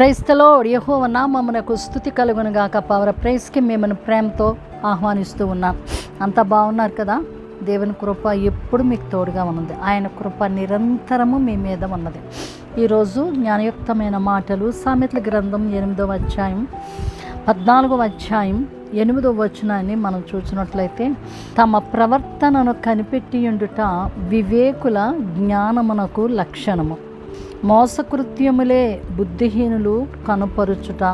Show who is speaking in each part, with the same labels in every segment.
Speaker 1: ప్రైస్తలో యహోవ నామమునకు స్థుతి కలుగునుగాక పవర్ ప్రైస్కి మిమ్మల్ని ప్రేమతో ఆహ్వానిస్తూ ఉన్నాం. అంతా బాగున్నారు కదా? దేవుని కృప ఎప్పుడు మీకు తోడుగా ఉన్నది. ఆయన కృప నిరంతరము మీ మీద ఉన్నది. ఈరోజు జ్ఞానయుక్తమైన మాటలు సామెతల గ్రంథం ఎనిమిదవ అధ్యాయం పద్నాలుగవ అధ్యాయం ఎనిమిదవ వచనాన్ని మనం చూసినట్లయితే తమ ప్రవర్తనను కనిపెట్టియుండుట వివేకుల జ్ఞానమునకు లక్షణము. మోసకృత్యములే బుద్ధిహీనులు కనుపరుచుట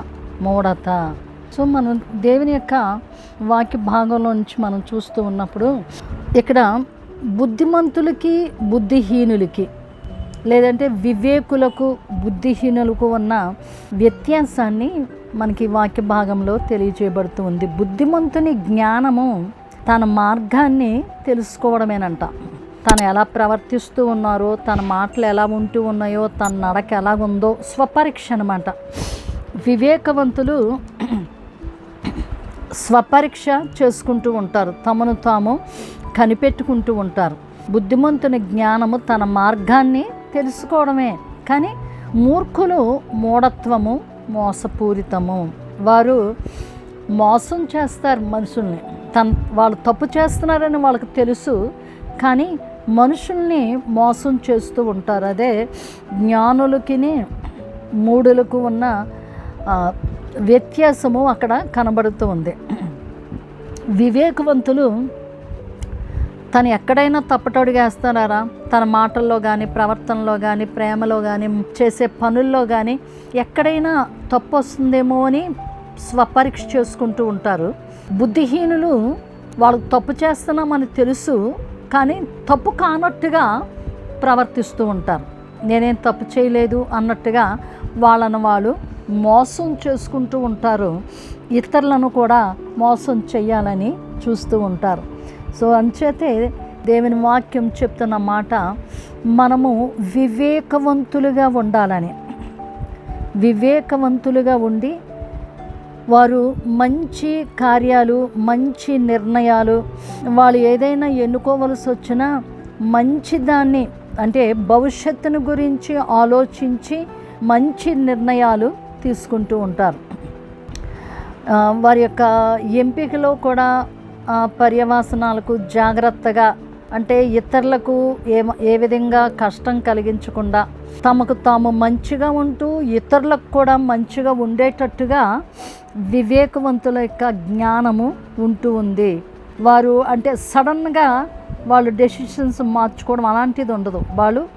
Speaker 1: మూఢత సో మనం దేవుని యొక్క వాక్య భాగంలో నుంచి మనం చూస్తూ ఉన్నప్పుడు ఇక్కడ బుద్ధిమంతులకి బుద్ధిహీనులకి లేదంటే వివేకులకు బుద్ధిహీనులకు ఉన్న వ్యత్యాసాన్ని మనకి వాక్య భాగంలో తెలియజేయబడుతూ ఉంది. బుద్ధిమంతుని జ్ఞానము తన మార్గాన్ని తెలుసుకోవడమేనంట. తను ఎలా ప్రవర్తిస్తూ ఉన్నారో తన మాటలు ఎలా ఉంటూ ఉన్నాయో తన నడక ఎలా ఉందో స్వపరీక్ష అనమాట వివేకవంతులు స్వపరీక్ష చేసుకుంటూ ఉంటారు. తమను తాము కనిపెట్టుకుంటూ ఉంటారు. బుద్ధిమంతుని జ్ఞానము తన మార్గాన్ని తెలుసుకోవడమే. కానీ మూర్ఖులు మూఢత్వము మోసపూరితము. వారు మోసం చేస్తారు మనుషుల్ని. తన వాళ్ళు తప్పు చేస్తున్నారని వాళ్ళకి తెలుసు. కానీ మనుషుల్ని మోసం చేస్తూ ఉంటారు. అదే జ్ఞానులకి మూడులకు ఉన్న వ్యత్యాసము అక్కడ కనబడుతూ ఉంది. వివేకవంతులు తను ఎక్కడైనా తప్పటడుగేస్తున్నారా తన మాటల్లో కానీ ప్రవర్తనలో కానీ ప్రేమలో కానీ చేసే పనుల్లో కానీ ఎక్కడైనా తప్పు వస్తుందేమో అని స్వపరీక్ష చేసుకుంటూ ఉంటారు. బుద్ధిహీనులు వాళ్ళు తప్పు చేస్తున్నామని తెలుసు. కానీ తప్పు కానట్టుగా ప్రవర్తిస్తూ ఉంటారు. నేనేం తప్పు చేయలేదు అన్నట్టుగా వాళ్ళను వాళ్ళు మోసం చేసుకుంటూ ఉంటారు. ఇతరులను కూడా మోసం చేయాలని చూస్తూ ఉంటారు. సో అంచేతే దేవుని వాక్యం చెప్తున్న మాట మనము వివేకవంతులుగా ఉండాలని. వివేకవంతులుగా ఉండి వారు మంచి కార్యాలు మంచి నిర్ణయాలు వాళ్ళు ఏదైనా ఎన్నుకోవలసి వచ్చినా మంచి దాన్ని అంటే భవిష్యత్తును గురించి ఆలోచించి మంచి నిర్ణయాలు తీసుకుంటూ ఉంటారు. వారి యొక్క ఎంపికలో కూడా పర్యవాసనాలకు జాగ్రత్తగా అంటే ఇతరులకు ఏ ఏ విధంగా కష్టం కలిగించకుండా తమకు తాము మంచిగా ఉంటూ ఇతరులకు కూడా మంచిగా ఉండేటట్టుగా వివేకవంతుల యొక్క జ్ఞానము ఉంటూ ఉంది. వారు అంటే సడన్గా వాళ్ళు డెసిషన్స్ మార్చుకోవడం అలాంటిది ఉండదు. వాళ్ళు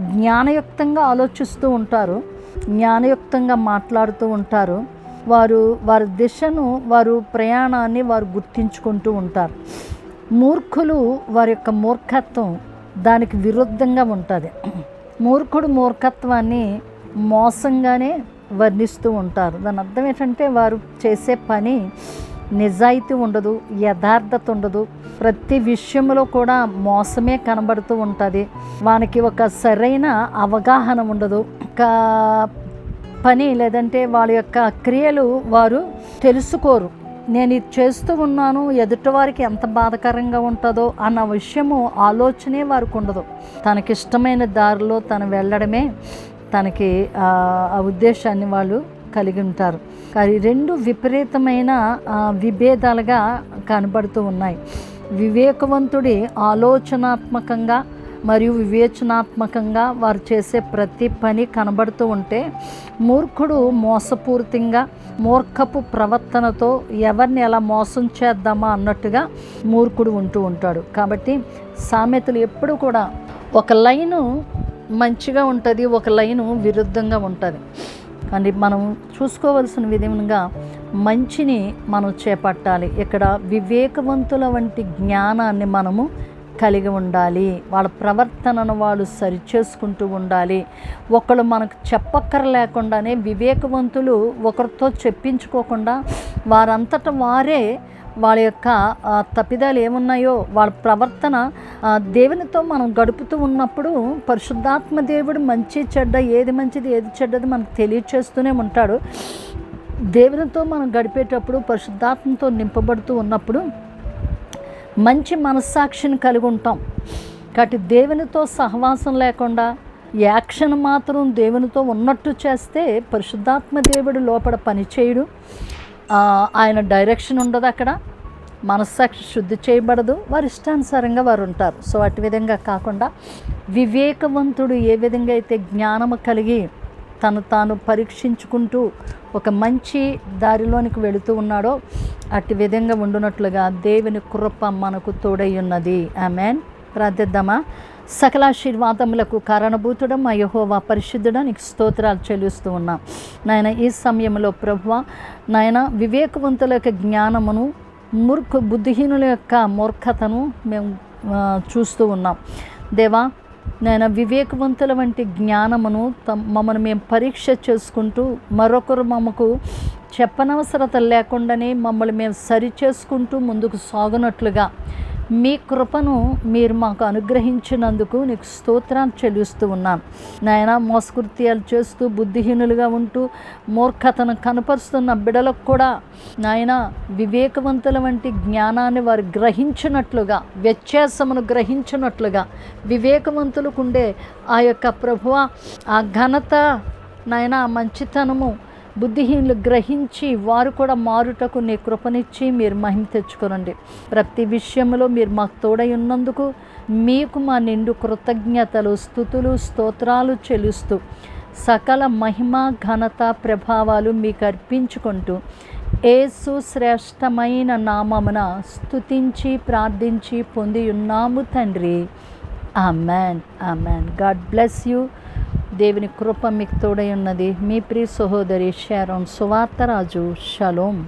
Speaker 1: జ్ఞానయుక్తంగా ఆలోచిస్తూ ఉంటారు జ్ఞానయుక్తంగా మాట్లాడుతూ ఉంటారు. వారు వారి దిశను వారు ప్రయాణాన్ని వారు గుర్తించుకుంటూ ఉంటారు. మూర్ఖులు వారి యొక్క మూర్ఖత్వం దానికి విరుద్ధంగా ఉంటుంది. మూర్ఖుడు మూర్ఖత్వాన్ని మోసంగానే వర్ణిస్తూ ఉంటారు. దాని అర్థం ఏంటంటే వారు చేసే పని నిజాయితీ ఉండదు యథార్థత ఉండదు. ప్రతి విషయంలో కూడా మోసమే కనబడుతూ ఉంటుంది. వానికి ఒక సరైన అవగాహన ఉండదు. ఒక పని లేదంటే వాళ్ళ యొక్క క్రియలు వారు తెలుసుకోరు. నేను ఇది చేస్తూ ఉన్నాను ఎదుటివారికి ఎంత బాధకరంగా ఉంటుందో అన్న విషయము ఆలోచనే వారికి ఉండదు. తనకిష్టమైన దారిలో తను వెళ్ళడమే తనకి ఆ ఉద్దేశాన్ని వాళ్ళు కలిగి ఉంటారు. కానీ రెండు విపరీతమైన విభేదాలుగా కనబడుతూ ఉన్నాయి. వివేకవంతుడి ఆలోచనాత్మకంగా మరియు వివేచనాత్మకంగా వారు చేసే ప్రతి పని కనబడుతూ ఉంటే మూర్ఖుడు మోసపూరితంగా మూర్ఖపు ప్రవర్తనతో ఎవరిని ఎలా మోసం చేద్దామా అన్నట్టుగా మూర్ఖుడు ఉంటూ ఉంటాడు. కాబట్టి సామెతలు ఎప్పుడు కూడా ఒక లైను మంచిగా ఉంటుంది ఒక లైను విరుద్ధంగా ఉంటుంది. కానీ మనం చూసుకోవలసిన విధంగా మంచిని మనం చేపట్టాలి. ఇక్కడ వివేకవంతుల వంటి జ్ఞానాన్ని మనము కలిగి ఉండాలి. వాళ్ళ ప్రవర్తనను వాళ్ళు సరిచేసుకుంటూ ఉండాలి. ఒకళ్ళు మనకు చెప్పక్కర లేకుండానే వివేకవంతులు ఒకరితో చెప్పించుకోకుండా వారంతట వారే వాళ్ళ యొక్క తప్పిదాలు ఏమున్నాయో వాళ్ళ ప్రవర్తన దేవునితో మనం గడుపుతూ ఉన్నప్పుడు పరిశుద్ధాత్మ దేవుడు మంచి చెడ్డ ఏది మంచిది ఏది చెడ్డది మనకు తెలియచేస్తూనే ఉంటాడు. దేవునితో మనం గడిపేటప్పుడు పరిశుద్ధాత్మతో నింపబడుతూ ఉన్నప్పుడు మంచి మనస్సాక్షిని కలిగి ఉంటాం. కాబట్టి దేవునితో సహవాసం లేకుండా యాక్షన్ మాత్రం దేవునితో ఉన్నట్టు చేస్తే పరిశుద్ధాత్మ దేవుడు లోపల పనిచేయడు ఆయన డైరెక్షన్ ఉండదు అక్కడ. మనస్సాక్షి శుద్ధి చేయబడదు. వారి ఇష్టానుసారంగా వారు ఉంటారు. సో అటు విధంగా కాకుండా వివేకవంతుడు ఏ విధంగా అయితే జ్ఞానము కలిగి తను తాను పరీక్షించుకుంటూ ఒక మంచి దారిలోనికి వెళుతూ ఉన్నాడో అట్టి విధంగా ఉండునట్లుగా దేవుని కృప మనకు తోడయ్యున్నది. ఆమెన్. ప్రార్థిద్దామా? సకలాశీర్వాదములకు కారణభూతుడం మా యహోవా పరిశుద్ధుడ నీకు స్తోత్రాలు చెల్లిస్తూ ఉన్నాం. నాయన ఈ సమయంలో ప్రభువ నాయన వివేకవంతుల యొక్క జ్ఞానమును మూర్ఖ బుద్ధిహీనుల యొక్క మూర్ఖతను మేము చూస్తూ ఉన్నాం. దేవా నేను వివేకవంతుల వంటి జ్ఞానమును మమ్మను మమ్మల్ని మేము పరీక్ష చేసుకుంటూ మరొకరు మమ్మకు చెప్పనవసరత లేకుండానే మమ్మల్ని మేము సరి చేసుకుంటూ ముందుకు సాగునట్లుగా. మీ కృపను మీరు మాకు అనుగ్రహించినందుకు నీకు స్తోత్రాలు చెల్లిస్తూ ఉన్నాను నాయన మోసకృత్యాలు చేస్తూ బుద్ధిహీనులుగా ఉంటూ మూర్ఖతను కనపరుస్తున్న బిడలకు కూడా నాయన వివేకవంతుల వంటి జ్ఞానాన్ని వారు గ్రహించినట్లుగా వ్యత్యాసమును గ్రహించినట్లుగా వివేకవంతులకు ఉండే ఆ యొక్క ప్రభువ ఆ ఘనత నాయన మంచితనము బుద్ధిహీనులు గ్రహించి వారు కూడా మారుటకు నీ కృపనిచ్చి మీరు మహిమ తెచ్చుకోనండి. ప్రతి విషయంలో మీరు మాకు తోడై ఉన్నందుకు మీకు మా నిండు కృతజ్ఞతలు స్థుతులు స్తోత్రాలు చెలుస్తూ సకల మహిమ ఘనత ప్రభావాలు మీకు అర్పించుకుంటూ ఏసు శ్రేష్టమైన నామమున స్థుతించి ప్రార్థించి పొంది ఉన్నాము తండ్రి. Amen. Amen. God bless you. దేవుని కృప మీకు తోడై ఉన్నది. మీ ప్రియ సహోదరి షారోన్ సువార్తరాజు షలోం.